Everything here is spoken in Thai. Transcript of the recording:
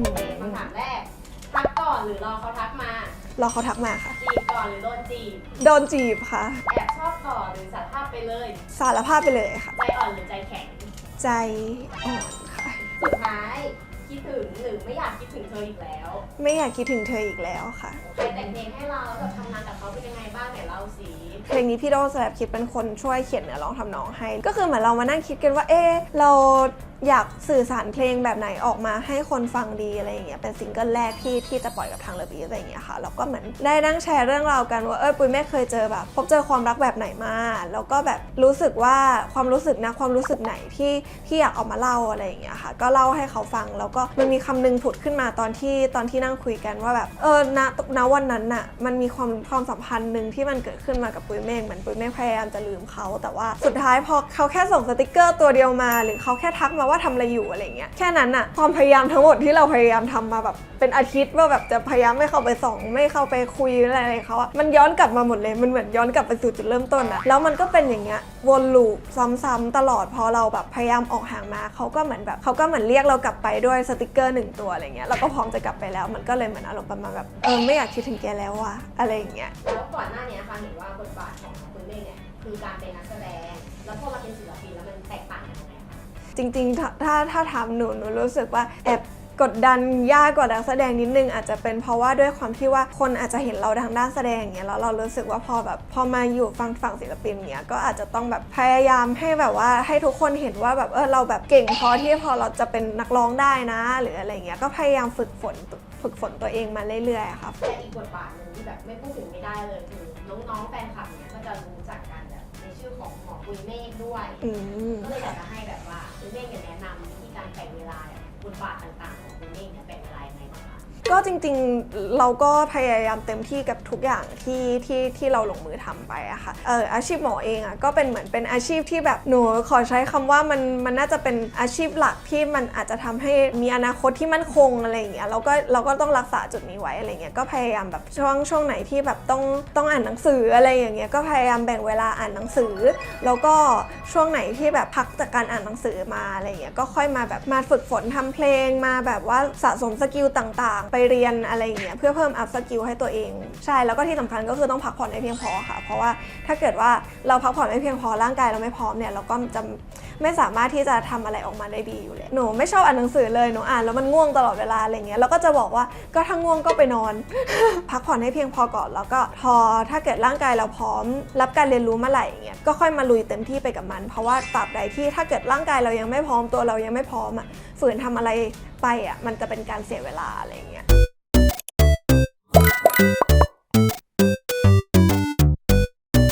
อืมโอเคคำถามแรก ทักก่อนหรือรอเขาทักมา รอเขาทักมาค่ะ จีบก่อนหรือโดนจีบ โดนจีบค่ะ แอบชอบก่อนหรือสารภาพไปเลย สารภาพไปเลยค่ะ ใจอ่อนหรือใจแข็ง ใจอ่อนค่ะ สุดท้ายคิดถึงหรือไม่อยากคิดถึงเธออีกแล้วไม่อยากคิดถึงเธออีกแล้วค่ะ ใครแต่งเพลงให้เราแล้วแบบทำงานกับเขาเป็นยังไงบ้างไหนเล่าสิ เพลงนี้พี่โดสแลบคิดเป็นคนช่วยเขียนเนื้อร้องทำนองให้ ก็คือเหมือนเรามานั่งคิดกันว่า เอ๊เราอยากสื่อสารเพลงแบบไหนออกมาให้คนฟังดีอะไรอย่างเงี้ยเป็นซิงเกิลแรกที่ที่จะปล่อยกับทางเลบีอะไรอย่างเงี้ยค่ะแล้วก็เหมือนได้นั่งแชร์เรื่องราวกันว่าเออปุ้ยแม่เคยเจอแบบ พบเจอความรักแบบไหนมาแล้วก็แบบรู้สึกว่าความรู้สึกนะความรู้สึกไหนที่ที่อยากเอามาเล่าอะไรอย่างเงี้ยค่ะ ก็เล่าให้เขาฟังแล้วก็มันมีคำนึงผุดขึ้นมาตอนที่ตอนที่นั่งคุยกันว่าแบบเออณณวันนั้นน่ะมันมีความความสัมพันธ์หนึ่งที่มันเกิดขึ้นมากับปุยเมฆเหมือนปุ้ยเมฆพยายามจะลืมเขาแต่ว่าสุดท้ายพอเขาแค่ส่งสติกเกอร์ตัวเดียวมา หรือเขาแค่ทักมาว่าทำอะไรอยู่อะไรเงี้ยแค่นั้นน่ะความพยายามทั้งหมดที่เราพยายามทำมาแบบเป็นอาทิตย์ว่าแบบจะพยายามไม่เข้าไปส่องไม่เข้าไปคุยอะไรอะไรเขาอะมันย้อนกลับมาหมดเลยมันเหมือนย้อนกลับไปสู่จุดเริ่มต้นอะแล้วมันก็เป็นอย่างเงี้ยวนลูปซ้ำๆตลอดพอเราแบบพยายามออกห่างมาเขาก็เหมือนแบบเขาก็เหมือนเรียกเรากลับไปด้วยสติกเกอร์หนึ่งตัวอะไรเงี้ยเราก็พร้อมจะกลับไปแล้วมันก็เลยเหมือนอารมณ์ประมาณแบบเออไม่อยากคิดถึงแกแล้วว่ะอะไรอย่างเงี้ย อนหน้านี้ค่ะเห็นว่าบทบาทของคุณเมฆเนี่ยคือการเป็นนักแสดง แล้วพอมาเป็นศิลปินแล้วมันแตกต่างกันยังไงคะ จริงๆ ถ้าถ้าถ้าถามหนูหนูรู้สึกว่าแอบ กดดันยากกว่านักแสดงนิดนึงอาจจะเป็นเพราะว่าด้วยความที่ว่าคนอาจจะเห็นเราทางด้านแสดงอย่างเงี้ยแล้วเรารู้สึกว่าพอแบบพอมาอยู่ฝั่งฝั่งศิลปินเงี้ยก็อาจจะต้องแบบพยายามให้แบบว่าให้ทุกคนเห็นว่าแบบเออเราแบบเก่งพอที่พอเราจะเป็นนักร้องได้นะ หรืออะไรเงี้ยก็พยายามฝึกฝนฝึกฝนตัวเองมาเรื่อยๆอะค่ะแต่อีกบทบาทหนึ่งที่แบบไม่พูดถึงไม่ได้เลยคือน้องๆแฟนคลับเนี่ยก็จะรู้จักกันแบบในชื่อของหมอปุยเมฆด้วยอืมก็เลยอยากจะให้แบบว่าปุยเมฆเนี่ยแนะนำวิธีการแบ่งเวลาเนี่ย บทบาทต่างๆของคุณเองเนี่ยแบ่งเวลา ก็จริงๆเราก็พยายามเต็มที่กับทุกอย่างที่ที่ที่เราลงมือทำไปอะค่ะเอออาชีพหมอเองอะก็เป็นเหมือนเป็นอาชีพที่แบบหนูขอใช้คำว่ามันมันน่าจะเป็นอาชีพหลักที่มันอาจจะทำให้มีอนาคตที่มั่นคงอะไรอย่างเงี้ยเราก็เราก็ต้องรักษาจุดนี้ไว้อะไรเงี้ยก็พยายามแบบช่วงช่วงไหนที่แบบต้องต้องอ่านหนังสืออะไรอย่างเงี้ยก็พยายามแบ่งเวลาอ่านหนังสือ แล้วก็ช่วงไหนที่แบบพักจากการอ่านหนังสือมาอะไรเงี้ยก็ค่อยมาแบบมาฝึกฝนทำเพลงมาแบบว่าสะสมสกิลต่างๆ ไปเรียนอะไรอย่างเงี้ยเพื่อเพิ่มอัพสกิลให้ตัวเอง ใช่แล้วก็ที่สำคัญก็คือต้องพักผ่อนให้เพียงพอค่ะ เพราะว่าถ้าเกิดว่าเราพักผ่อนไม่เพียงพอร่างกายเราไม่พร้อมเนี่ยเราก็จะไม่สามารถที่จะทำอะไรออกมาได้ดีอยู่เลยหนูไม่ชอบอ่านหนังสือเลยหนูอ่านแล้วมันง่วงตลอดเวลาอะไรเงี้ยเราก็จะบอกว่าก็ถ้าง่วงก็ไปนอน พักผ่อนให้เพียงพอก่อนแล้วก็พอถ้าเกิดร่างกายเราพร้อม รับการเรียนรู้เมื่อไหร่เงี้ยก็ค่อยมาลุยเต็มที่ไปกับมัน เพราะว่าตราบใดที่ถ้าเกิดร่างกายเรายังไม่พร้อมตัวเรายังไม่พร้อมอะฝืนทำอะไรไปอะมันจะเป็นการเสียเวลาอะไรเงี้ย